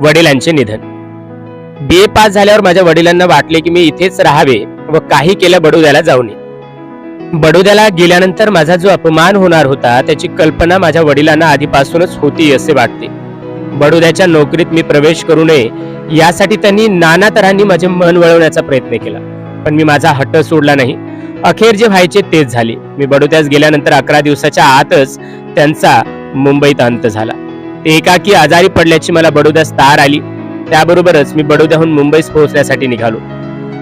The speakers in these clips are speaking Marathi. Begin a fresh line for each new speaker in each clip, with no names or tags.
वडिलांचे निधन. बी ए पास झाल्यावर माझ्या वडिलांना वाटले की मी इथेच राहावे व काही केलं बडोद्याला जाऊ नये बडोद्याला गेल्यानंतर माझा जो अपमान होणार होता त्याची कल्पना माझ्या वडिलांना आधीपासूनच होती असे वाटते. बडोद्याच्या नोकरीत मी प्रवेश करू नये यासाठी त्यांनी नाना तऱ्हांनी माझे मन वळवण्याचा प्रयत्न केला. पण मी माझा हट्ट सोडला नाही. अखेर जे व्हायचे तेच झाले. मी बडोद्यास गेल्यानंतर अकरा दिवसाच्या आतच त्यांचा मुंबईत अंत झाला. एकाकी आजारी पडल्याची मला बडोद्यास तार आली. त्याबरोबरच मी बडोद्याहून मुंबईस पोहोचण्यासाठी निघालो.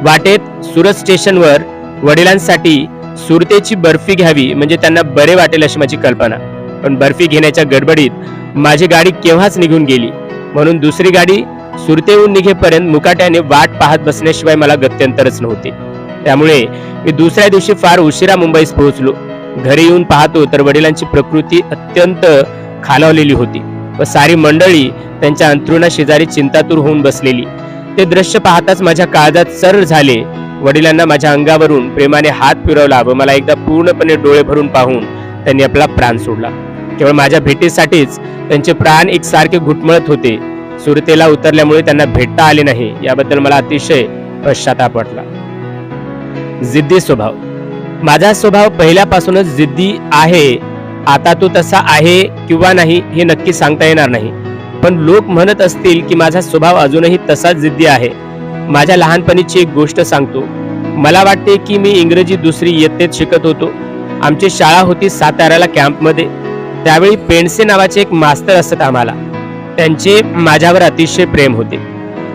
वाटेत सुरत स्टेशनवर वडिलांसाठी सुरतेची बर्फी घ्यावी म्हणजे त्यांना बरे वाटेल अशी माझी कल्पना. पण बर्फी घेण्याच्या गडबडीत माझी गाडी केव्हाच निघून गेली? म्हणून दुसरी गाडी सुरतेहून निघेपर्यंत मुकाट्याने वाट पाहत बसण्याशिवाय मला गत्यंतरच नव्हते. त्यामुळे मी दुसऱ्या दिवशी फार उशिरा मुंबईस पोहोचलो. घरी येऊन पाहतो तर वडिलांची प्रकृती अत्यंत खालावलेली होती. व सारी मंडळी त्यांच्या अंथरुणा शेजारी चिंतातूर होऊन बसलेली. ते दृश्य पाहताच माझ्या काळजात सर झाले. वडिलांना माझ्या अंगावरून प्रेमाने हात फिरवला व मला एकदा पूर्णपणे डोळे भरून पाहून त्यांनी आपला प्राण सोडला. केवळ माझ्या भेटीसाठीच त्यांचे प्राण एकसारखे घुटमळत होते. सुरतेला उतरल्यामुळे त्यांना भेटता आले नाही याबद्दल मला अतिशय पश्चाताप वाटला. जिद्दी स्वभाव. माझा स्वभाव पहिल्यापासूनच जिद्दी आहे आता तो तसा आहे किंवा नाही हे नक्की सांगता येणार नाही. पण लोक म्हणत असतील की माझा स्वभाव अजूनही तसाच जिद्दी आहे. माझ्या लहानपणीची एक गोष्ट सांगतो. मला वाटते की मी इंग्रजी दुसरी इयत्तेत शिकत होतो. आमची शाळा होती साताऱ्याला कॅम्पमध्ये. त्यावेळी पेंडसे नावाचे एक मास्तर असत आम्हाला. त्यांचे माझ्यावर अतिशय प्रेम होते.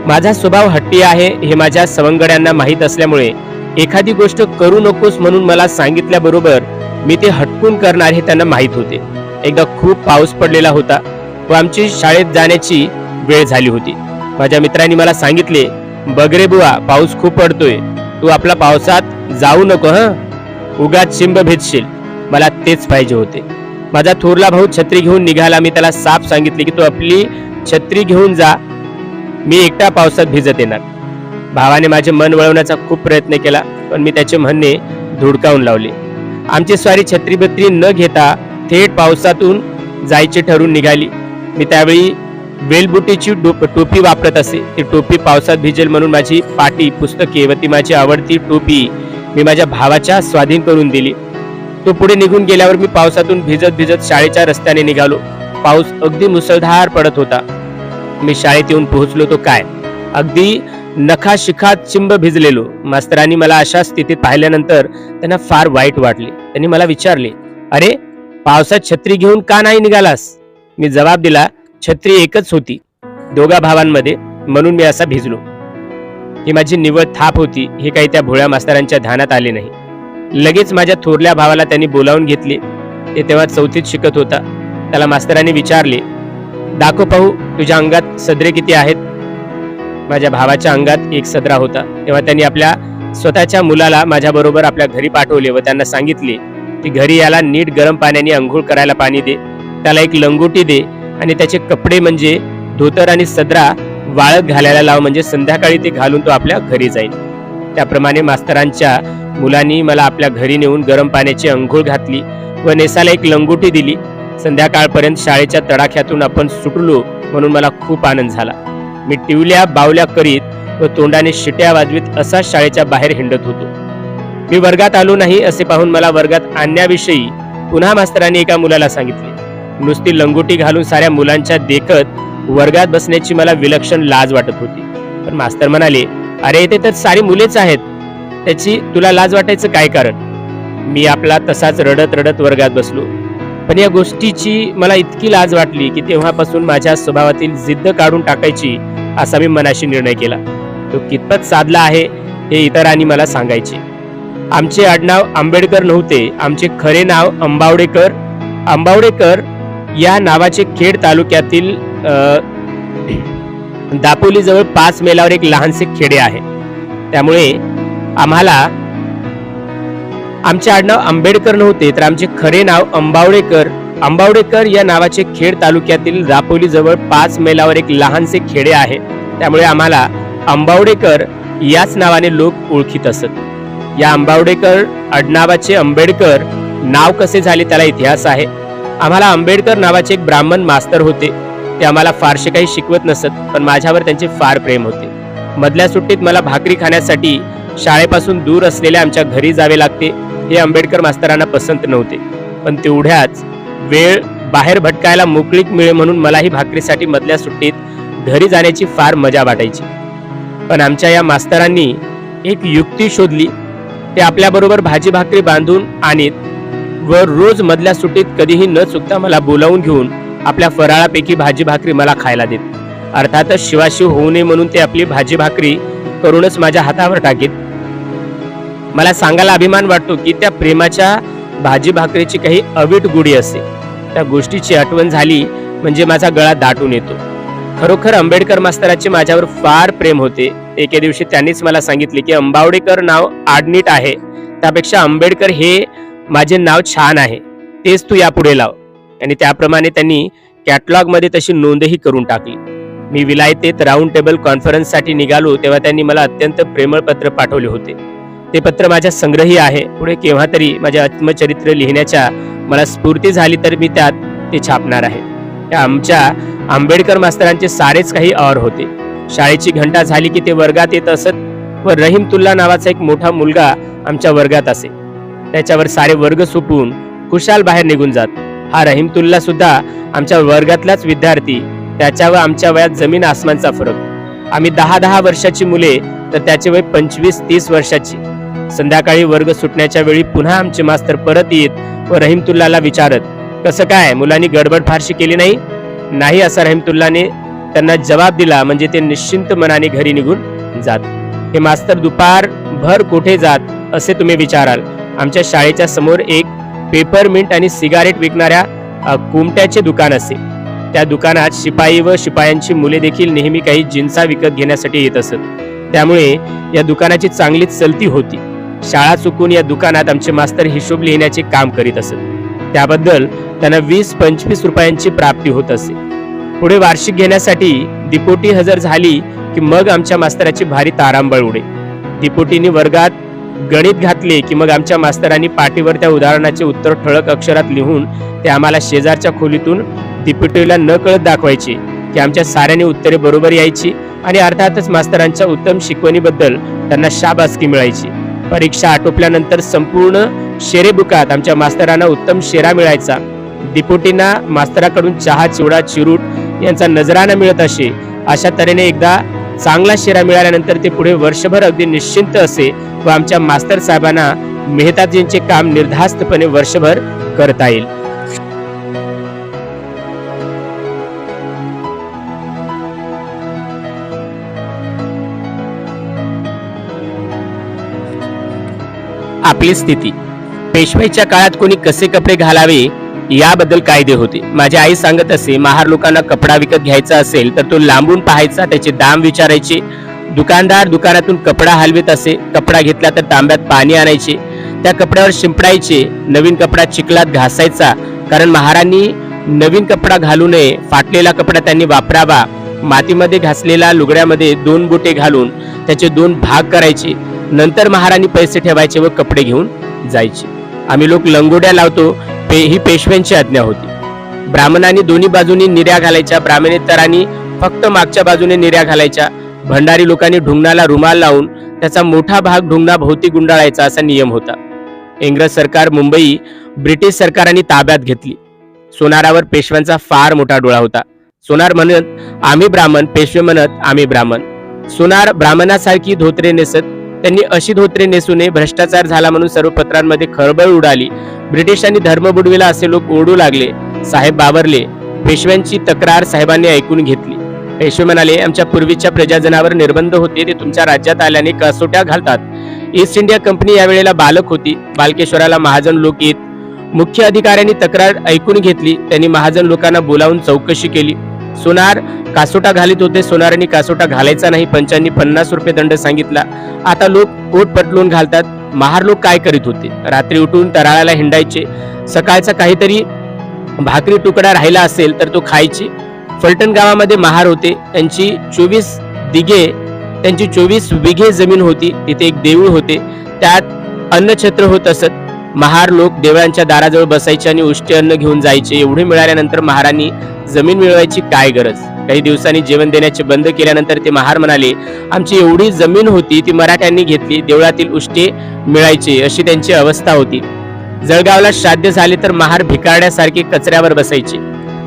माझा स्वभाव हट्टी आहे हे माझ्या सवंगड्यांना माहीत असल्यामुळे एखादी गोष्ट करू नकोस म्हणून मला सांगितल्याबरोबर मी ते हटकून करणार हे त्यांना माहीत होते. एकदा खूप पाऊस पडलेला होता व आमची शाळेत जाण्याची वेळ झाली होती. माझ्या मित्रांनी मला सांगितले बगरे बुवा पाऊस खूप पडतोय. तू आपला पावसात जाऊ नको हं? उगाच शिंब भेटशील मला तेच पाहिजे होते. माझा थोरला भाऊ छत्री घेऊन निघाला. मी त्याला साफ सांगितले की तू आपली छत्री घेऊन जा. मी एकटा पावसात भिजत येणार. भावाने माझे मन वळवण्याचा खूप प्रयत्न केला पण मी त्याचे म्हणणे धुडकावून लावले. आमची स्वारी छत्रीबत्री न घेता थेट पावसातून जायची ठरून निघाली. मी त्यावेळी वेलबुटीची टोपी वापरत असे. ती टोपी पावसात भिजेल म्हणून माझी पाटी पुस्तके व ती माझी आवडती टोपी मी माझ्या भावाच्या स्वाधीन करून दिली. तो पुढे निघून गेल्यावर मी पावसातून भिजत भिजत शाळेच्या रस्त्याने निघालो. पाऊस अगदी मुसळधार पडत होता. मी शाळेत येऊन पोहोचलो तो काय? अगदी नखा शिखात चिंब भिजलेलो. मास्तरांनी मला अशा स्थितीत पाहिल्यानंतर त्यांना फार वाईट वाटले. त्यांनी मला विचारले अरे पावसात छत्री घेऊन का नाही निघालास? मी जबाब दिला छत्री एकच होती. दोघा भावांमध्ये म्हणून मी असा भिजलो. ही माझी निवड थाप होती. हे काही त्या भोळ्या मास्तरांच्या ध्यानात आले नाही. लगेच माझ्या थोरल्या भावाला त्यांनी बोलावून घेतले. ते तेव्हा चौथीत शिकत होता. त्याला मास्तरांनी विचारले दाखव पाहू तुझ्या अंगात सदरे किती आहेत? माझ्या भावाच्या अंगात एक सदरा होता. तेव्हा त्यांनी आपल्या स्वतःच्या मुलाला माझ्या बरोबर आपल्या घरी पाठवले व त्यांना सांगितले की घरी याला नीट गरम पाण्याने अंघोळ करायला पाणी दे. त्याला एक लंगोटी दे आणि त्याचे कपडे म्हणजे धोतर आणि सदरा वाळत घालायला लाव म्हणजे संध्याकाळी ते घालून तो आपल्या घरी जाईल. त्याप्रमाणे मास्तरांच्या मुलांनी मला आपल्या घरी नेऊन गरम पाण्याची अंघोळ घातली व नेसाला एक लंगोटी दिली. संध्याकाळपर्यंत शाळेच्या तडाख्यातून आपण सुटलो म्हणून मला खूप आनंद झाला. मी टिवल्या बावल्या करीत व तोंडाने शिट्या वाजवीत असा शाळेच्या बाहेर हिंडत होतो. मी वर्गात आलो नाही असे पाहून मला वर्गात आणण्याविषयी पुन्हा मास्तरांनी एका मुलाला सांगितले. नुसती लंगोटी घालून साऱ्या मुलांच्या देखत वर्गात बसण्याची मला विलक्षण लाज वाटत होती. पण मास्तर म्हणाले अरे इथे तर सारी मुलेच आहेत. त्याची तुला लाज वाटायचं काय कारण? मी आपला तसाच रडत रडत वर्गात बसलो. पण या गोष्टीची मला इतकी लाज वाटली की तेव्हापासून माझ्या स्वभावातील जिद्द काढून टाकायची असा मी मनाशी निर्णय केला. तो कितपत साधला आहे हे इतरांनी मला सांगायचे. आमचे आडनाव आंबेडकर नव्हते आमचे खरे नाव अंबावडेकर. अंबावडेकर या नावाचे खेड तालुक्यातील दापोलीजवळ पाच मेलावर एक लहानसे खेडे आहे. त्यामुळे आम्हाला आमचे आडनाव आंबेडकर नव्हते तर आमचे खरे नाव अंबावडेकर आंबावडेकर या नावाचे खेड तालुक्यातील दापोली जवळ पाच मैलावर एक लहानसे खेडे आहे. त्यामुळे आम्हाला आंबावडेकर याच नावाने लोक ओळखीत असत. या अंबावडेकर आडनावाचे आंबेडकर नाव कसे झाले त्याला इतिहास आहे. आम्हाला आंबेडकर नावाचे एक ब्राह्मण मास्तर होते. ते आम्हाला फारसे काही शिकवत नसत पण माझ्यावर त्यांचे फार प्रेम होते. मधल्या सुट्टीत मला भाकरी खाण्यासाठी शाळेपासून दूर असलेल्या आमच्या घरी जावे लागते हे आंबेडकर मास्तरांना पसंत नव्हते. पण तेवढ्याच वेळ बाहेर भटकायला मोकळीक मिळे म्हणून मलाही भाकरीसाठी मधल्या सुट्टीत घरी जाण्याची फार मजा वाटायची. पण आमच्या या मास्तरांनी एक युक्ती शोधली. ते आपल्याबरोबर भाजी भाकरी बांधून आणीत व रोज मधल्या सुट्टीत कधीही न चुकता मला बोलावून घेऊन आपल्या फराळापैकी भाजी भाकरी मला खायला देत. अर्थातच शिवाशिव होऊ नये म्हणून ते आपली भाजी भाकरी करूनच माझ्या हातावर टाकीत. मला सांगायला अभिमान वाटतो की त्या प्रेमाच्या भाजी भाकरीची काही अवीट गुढी असते त्या गोष्टीची आठवण झाली म्हणजे माझा गळा दाटून येतो. खरोखर आंबेडकर मास्तराचे माझ्यावर फार प्रेम होते. एके दिवशी त्यांनीच मला सांगितले की अंबावडेकर नाव आडनीट आहे. त्यापेक्षा आंबेडकर हे माझे नाव छान आहे. तेच तू यापुढे लाव. आणि त्याप्रमाणे त्यांनी कॅटलॉगमध्ये तशी नोंदही करून टाकली. मी विलायतेत राऊंड टेबल कॉन्फरन्ससाठी निघालो तेव्हा त्यांनी मला अत्यंत प्रेमळ पत्र पाठवले होते. ते पत्र माझ्या संग्रही आहे. पुढे केव्हा तरी माझ्या आत्मचरित्र लिहिण्याच्या मला स्फूर्ती झाली तर मी त्यात ते छापणार आहे. त्या आमच्या आंबेडकर मास्तरांचे सारेच काही और होते. शाळेची घंटा झाली की ते वर्गात येत असत व रहीमतुल्ला नावाचा एक मोठा मुलगा आमच्या वर्गात असे. त्याच्यावर सारे वर्ग सुपून खुशाल बाहेर निघून जात. हा रहीमतुल्ला सुद्धा आमच्या वर्गातलाच विद्यार्थी. त्याच्या व आमच्या वयात जमीन आसमानचा फरक. आम्ही दहा दहा वर्षाची मुले तर त्याचे वय पंचवीस तीस वर्षाची. संध्याकाळी वर्ग सुटण्याच्या वेळी पुन्हा आमचे मास्तर परत येत व रहीमतुल्लाला विचारत कसं काय? मुलांनी गडबड फारशी केली नाही? नाही असा रहीमतुल्लाने त्यांना जबाब दिला म्हणजे ते निश्चिंत मनाने घरी निघून जात. हे मास्तर दुपार भर कुठे जात? असे तुम्ही विचाराल. आमच्या शाळेच्या समोर एक पेपर मिंट आणि सिगारेट विकणाऱ्या कुमट्याचे दुकान असे. त्या दुकानात शिपाई व शिपायांची मुले देखील नेहमी काही जिन्सा विकत घेण्यासाठी येत असत. त्यामुळे या दुकानाची चांगलीच चलती होती. शाळा चुकून या दुकानात आमचे मास्तर हिशोब लिहिण्याचे काम करीत असत. त्याबद्दल त्यांना वीस पंचवीस रुपयांची प्राप्ती होत असे. पुढे वार्षिक घेण्यासाठी दिपोटी हजर झाली की मग आमच्या मास्तराची भारी तारांबळ उडे. दिपोटीने वर्गात गणित घातले की मग आमच्या मास्तरांनी पाठीवर त्या उदाहरणाचे उत्तर ठळक अक्षरात लिहून ते आम्हाला शेजारच्या खोलीतून दिपोटीला न कळत दाखवायचे की आमच्या साऱ्याने उत्तरे बरोबर यायची आणि अर्थातच मास्तरांच्या उत्तम शिकवणीबद्दल त्यांना शाबासकी मिळायची. परीक्षा आटोपल्यानंतर संपूर्ण शेरेबुकात आमच्या मास्तरांना उत्तम शेरा मिळायचा. दिपोटींना मास्तराकडून चहा चिवडा चिरूट यांचा नजराना मिळत असे. अशा तऱ्हेने एकदा चांगला शेरा मिळाल्यानंतर ते पुढे वर्षभर अगदी निश्चिंत असे व आमच्या मास्तर साहेबांना मेहताजींचे काम निर्धास्तपणे वर्षभर करता येईल. आपली स्थिती. पेशवाईच्या काळात कोणी कसे कपडे घालावे याबद्दल कायदे होते. माझी आई सांगत असे महार लोकांना कपडा विकत घ्यायचा असेल तर तो लांबून पाहायचा त्याचे दाम विचारायचे. दुकानदार दुकानातून कपडा हलवित असे कपडा घेतला तर तांब्यात पाणी आणायचे. त्या कपड्यावर शिंपडायचे नवीन कपडा चिखलात घासायचा. कारण महारांनी नवीन कपडा घालू नये फाटलेला कपडा त्यांनी वापरावा. मातीमध्ये घासलेला लुगड्यामध्ये दोन बोटे घालून त्याचे दोन भाग करायचे. नंतर महाराणी पैसे ठेवायचे व कपडे घेऊन जायचे. आम्ही लोक लंगोड्या लावतो पे ही पेशव्यांची आज्ञा होती. ब्राह्मणांनी दोन्ही बाजूनी निर्या घालायच्या ब्राह्मणेतरांनी फक्त मागच्या बाजूने निर्या घालायच्या. भंडारी लोकांनी ढुंगणाला रुमाल लावून त्याचा मोठा भाग ढुंगणा भोवती गुंडाळायचा असा नियम होता. इंग्रज सरकार मुंबई ब्रिटिश सरकारांनी ताब्यात घेतली. सोनारावर पेशव्यांचा फार मोठा डोळा होता. सोनार म्हणत आम्ही ब्राह्मण पेशवे म्हणत आम्ही ब्राह्मण. सोनार ब्राह्मणासारखी धोत्रे नेसत त्यांनी अशी धोत्रे नेसू नये भ्रष्टाचार झाला म्हणून सर्व पत्रांमध्ये खळबळ उडाली. ब्रिटिशांनी धर्म बुडविला असे लोक ओढू लागले. साहेब बावरले. पेशव्यांची तक्रार साहेबांनी ऐकून घेतली. पेशवे म्हणाले आमच्या पूर्वीच्या प्रजाजनावर निर्बंध होते ते तुमच्या राज्यात आल्याने कसोट्या घालतात. ईस्ट इंडिया कंपनी यावेळेला बालक होती. बालकेश्वराला महाजन लोक येत. मुख्य अधिकाऱ्यांनी तक्रार ऐकून घेतली. त्यांनी महाजन लोकांना बोलावून चौकशी केली. सोनार कासोटा घालीत होते. सोनारांनी कासोटा घालायचा नाही. पंचांनी पन्नास रुपये दंड सांगितला. आता लोक कोट पटलून घालतात. महार लोक काय करीत होते? रात्री उठून तराळाला हिंडायचे. सकाळचा काहीतरी भाकरी तुकडा राहिला असेल तर तो खायची. फलटण गावामध्ये महार होते. त्यांची चोवीस दिघे त्यांची चोवीस विघे जमीन होती. तिथे एक देऊळ होते. त्यात अन्नछत्र होत असत. महार लोक देवळांच्या दाराजवळ बसायचे आणि उष्टी अन्न घेऊन जायचे. एवढे मिळाल्यानंतर महारांनी जमीन मिळवायची काय गरज? काही दिवसांनी जेवण देण्याचे बंद केल्यानंतर ते महार म्हणाले आमची एवढी जमीन होती ती मराठ्यांनी घेतली देवळातील उष्टे मिळायचे अशी त्यांची अवस्था होती. जळगावला श्राद्ध झाले तर महार भिकारण्यासारखे कचऱ्यावर बसायचे.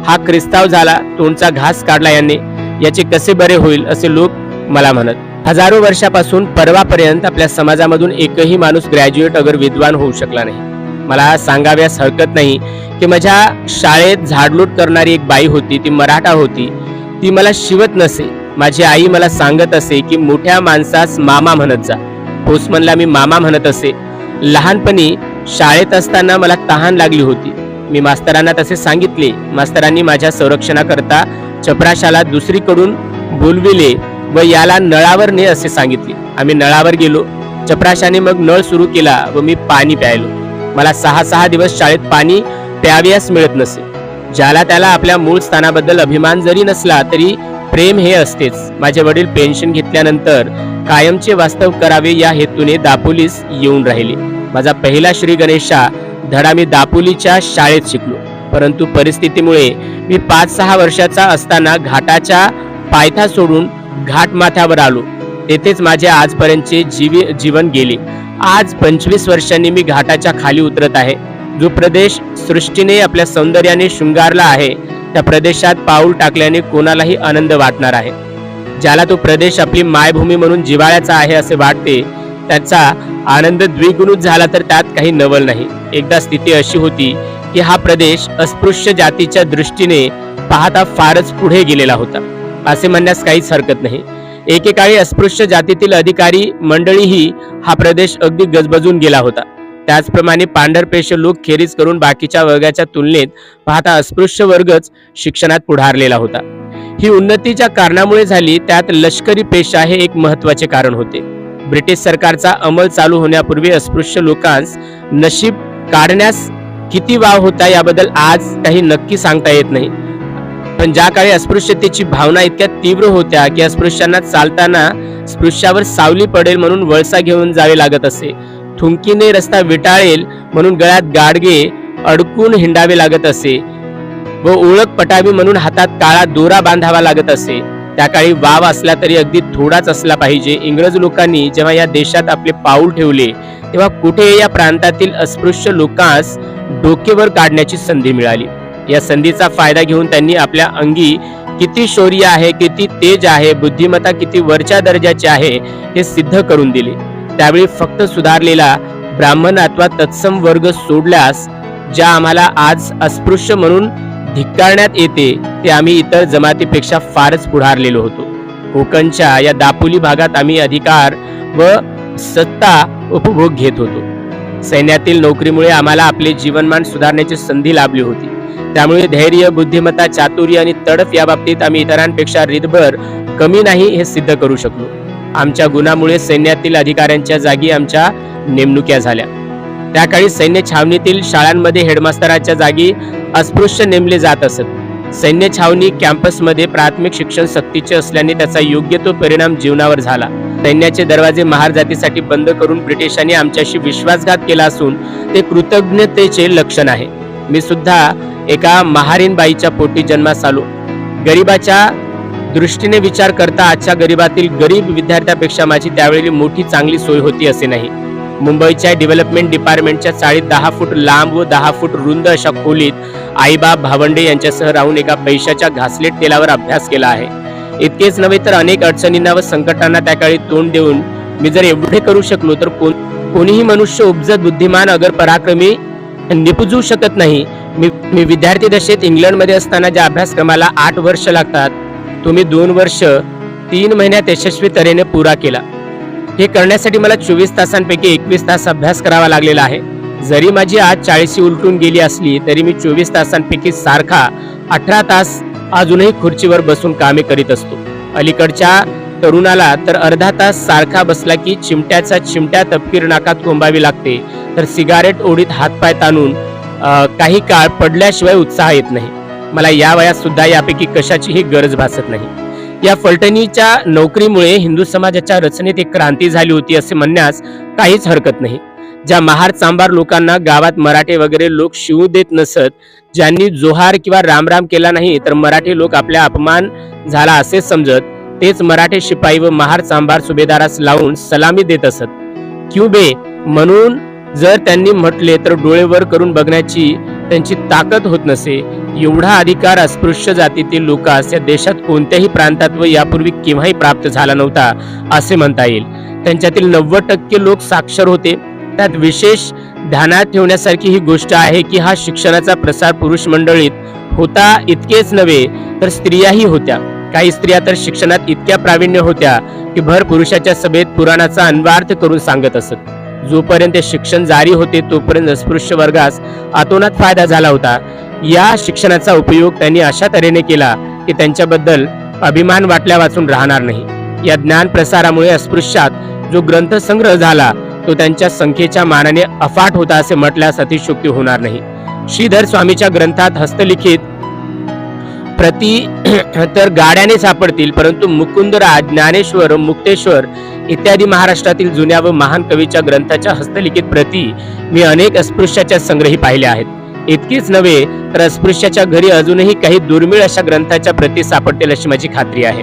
हा ख्रिस्ताव झाला तोंडचा घास काढला याने. याचे कसे बरे होईल असे लोक मला म्हणत. हजारो वर्षापासून परवापर्यंत आपल्या समाजामधून एकही माणूस ग्रॅज्युएट अगर विद्वान होऊ शकला नाही. मला सांगाव्यास हरकत नाही की माझ्या शाळेत झाडलूट करणारी एक बाई होती ती मराठा होती. ती मला शिवत नसे. माझी आई मला सांगत असे की मोठ्या माणसास मामा म्हणत जा. होसमनला मी मामा म्हणत असे. लहानपणी शाळेत असताना मला तहान लागली होती. मी मास्तरांना तसे सांगितले. मास्तरांनी माझ्या संरक्षणाकरता चपराशाला दुसरीकडून बोलविले व याला नळावर ने असे सांगितले. आम्ही नळावर गेलो. चपराशाने मग नळ सुरू केला व मी पाणी प्यायलो. मला सहा सहा दिवस शाळेत पाणी प्याव्यास मिळत नसे. ज्याला त्याला आपल्या मूळ स्थानाबद्दल अभिमान जरी नसला तरी प्रेम हे असतेच. माझे वडील पेन्शन घेतल्यानंतर कायमचे वास्तव करावे या हेतूने दापोलीस येऊन राहिले. माझा पहिला श्री गणेशा धडा मी दापोलीच्या शाळेत शिकलो. परंतु परिस्थितीमुळे मी पाच सहा वर्षाचा असताना घाटाच्या पायथा सोडून घाट माथ्यावर आलो. तेथेच माझे आजपर्यंतचे जीवी जीवन गेले. आज पंचवीस वर्षांनी मी घाटाच्या खाली उतरत आहे. जो प्रदेश सृष्टीने आपल्या सौंदर्याने शृंगारला आहे त्या प्रदेशात पाऊल टाकल्याने कोणालाही आनंद वाटणार आहे. ज्याला तो प्रदेश आपली मायभूमी म्हणून जिव्हाळ्याचा आहे असे वाटते त्याचा आनंद द्विगुणित झाला तर त्यात काही नवल नाही. एकदा स्थिती अशी होती की हा प्रदेश अस्पृश्य जातीच्या दृष्टीने पाहता फारच पुढे गेलेला होता. असे म्हणण्यास काहीच हरकत नाही. एकेकाळी अस्पृश्य जातीतील अधिकारी मंडळीही हा प्रदेश अगदी गजबजून गेला होता. त्याचप्रमाणे पांढरपेश लोक खेरीज करून बाकीच्या वर्गाच्या तुलनेत पाहता अस्पृश्य वर्गच शिक्षणात पुढारलेला होता. ही उन्नतीच्या कारणामुळे झाली त्यात लष्करी पेशा हे एक महत्त्वाचे कारण होते. ब्रिटिश सरकारचा अंमल चालू होण्यापूर्वी अस्पृश्य लोकांस नशीब काढण्यास किती वाव होता याबद्दल आज काही नक्की सांगता येत नाही. पण ज्या काळी अस्पृश्यतेची भावना इतक्या तीव्र होत्या की अस्पृश्यांना चालताना स्पृश्यावर सावली पडेल म्हणून वळसा घेऊन जावे लागत असे. थुंकीने रस्ता विटाळेल म्हणून गळ्यात गाडगे अडकून हिंडावे लागत असे. व ओळख पटावी म्हणून हातात काळा दोरा बांधावा लागत असे. त्या काळी वाव असला तरी अगदी थोडाच असला पाहिजे. इंग्रज लोकांनी जेव्हा या देशात आपले पाऊल ठेवले तेव्हा कुठे या प्रांतातील अस्पृश्य लोकांस डोकेवर काढण्याची संधी मिळाली. या संधीचा फायदा घेऊन त्यांनी आपल्या अंगी किती शौर्य आहे किती तेज आहे बुद्धिमत्ता किती वरच्या दर्जाची आहे हे सिद्ध करून दिले. त्यावेळी फक्त सुधारलेला ब्राह्मण अथवा तत्सम वर्ग सोडल्यास ज्या आम्हाला आज अस्पृश्य म्हणून धिक्कारण्यात येते ते आम्ही इतर जमातीपेक्षा फारच पुढारलेलो होतो. कोकणच्या या दापोली भागात आम्ही अधिकार व सत्ता उपभोग घेत होतो. सैन्यातील नोकरीमुळे आम्हाला आपले जीवनमान सुधारण्याची संधी लाभली होती. त्यामुळे धैर्य बुद्धिमत्ता चातुर्य आणि तडफ या बाबतीत आम्ही इतरांपेक्षा रीतभर कमी नाही हे सिद्ध करू शकलो. आमच्या गुणामुळे सैन्यातील अधिकाऱ्यांच्या जागी आमच्या नेमणुक्या झाल्या. त्या काळी सैन्य छावणीतील शाळांमध्ये हेडमास्तराच्या जागी अस्पृश्य नेमले जात असत. सैन्य छावणी कॅम्पसमध्ये प्राथमिक शिक्षण सक्तीचे असल्याने त्याचा योग्य तो परिणाम जीवनावर झाला. सैन्याचे दरवाजे महार जातीसाठी बंद करून ब्रिटिशांनी आमच्याशी विश्वासघात केला असून ते कृतज्ञतेचे लक्षण आहे. मी सुद्धा एका महारीन बाईच्या पोटी जन्मास आलो. गरिबाच्या दृष्टीने विचार करता आजच्या गरिबातील गरीब विद्यार्थ्यापेक्षा माझी त्यावेळी मोठी चांगली सोय होती असे नाही. मुंबईच्या डेव्हलपमेंट डिपार्टमेंटच्या चाळीत दहा फूट लांब व दहा फूट रुंद अशा खोलीत आईबाब भावंडे यांच्यासह राहून एका पैशाच्या घासलेट तेलावर अभ्यास केला आहे. इतकेच नव्हे तर अनेक अडचणींना व संकटांना त्या काळी तोंड देऊन मी जर एवढे करू शकलो तर कोणीही मनुष्य उपजत बुद्धिमान अगर पराक्रमी निपजू शकत नाही. मी मी विद्यार्थी दशेत इंग्लंडमध्ये असताना ज्या अभ्यासक्रमाला आठ वर्ष लागतात तुम्ही दोन वर्ष तीन महिन्यात यशस्वी तऱ्हेने पुरा केला. हे करण्यासाठी मला चोवीस तासांपैकी एकवीस तास अभ्यास करावा लागलेला आहे. जरी माझी आज चाळीशी उलटून गेली असली तरी मी चोवीस तासांपैकी सारखा अठरा तास अजूनही खुर्चीवर बसून कामे करीत असतो. अलीकडच्या तरुणाला तर अर्धा तास सारखा बसला की चिमट्याचा चिमट्या तपकीर नाकात कोंबावी लागते तर सिगारेट ओढीत हातपाय ताणून काही काळ पडल्याशिवाय उत्साह येत नाही. मला या वयात सुद्धा यापैकी कशाचीही गरज भासत नाही. या फलटणीच्या नोकरीमुळे हिंदू समाजाच्या रचनेत एक क्रांती झाली होती असे म्हणण्यास काहीच हरकत नाही. ज्या महार चांबार लोकांना गावात मराठे वगैरे लोक शिवू देत नसत ज्यांनी जोहार किंवा रामराम केला नाही तर मराठी लोक आपल्या अपमान झाला असे समजत तेच मराठे शिपाई व महार चांबार सुभेदारास लावून सलामी देत असत. क्युबे म्हणून जर त्यांनी म्हटले तर डोळेवर करून बघण्याची त्यांची ताकद होत नसे. एवढा अधिकार अस्पृश्य जातीतील लोकांस या देशात कोणत्याही प्रांतात व यापूर्वी केव्हाही प्राप्त झाला नव्हता असे म्हणता येईल. त्यांच्यातील नव्वद टक्के लोक साक्षर होते. त्यात विशेष ध्यानात ठेवण्यासारखी ही गोष्ट आहे की हा शिक्षणाचा प्रसार पुरुष मंडळीत होता इतकेच नव्हे तर स्त्रियाही होत्या. काही स्त्रिया तर शिक्षणात इतक्या प्रावीण्य होत्या की भर पुरुषाच्या सभेत पुराणाचा अन्वार्थ करून सांगत असत. जोपर्यंत शिक्षण जारी होते तोपर्यंत अस्पृश्य वर्गास अतोनात फायदा झाला होता. या शिक्षणाचा उपयोग त्यांनी अशा तऱ्हेने केला की त्यांच्याबद्दल अभिमान वाटल्या वाचून राहणार नाही. या ज्ञान प्रसारामुळे अस्पृश्यात जो ग्रंथसंग्रह झाला तो त्यांच्या संख्येच्या मानाने अफाट होता असे म्हटल्यास अतिशोक्ती होणार नाही. श्रीधर स्वामीच्या ग्रंथात हस्तलिखित प्रति तर गाड्याने सापडतील परंतु मुकुंदराज ज्ञानेश्वर मुक्तेश्वर इत्यादी महाराष्ट्रातील जुन्या व महान कवीच्या ग्रंथाच्या हस्तलिखित प्रती मी अनेक अस्पृश्याच्या संग्रही पाहिल्या आहेत. इतकीच नव्हे तर अस्पृश्याच्या घरी अजूनही काही दुर्मिळ अशा ग्रंथाच्या प्रती सापडतील अशी माझी खात्री आहे.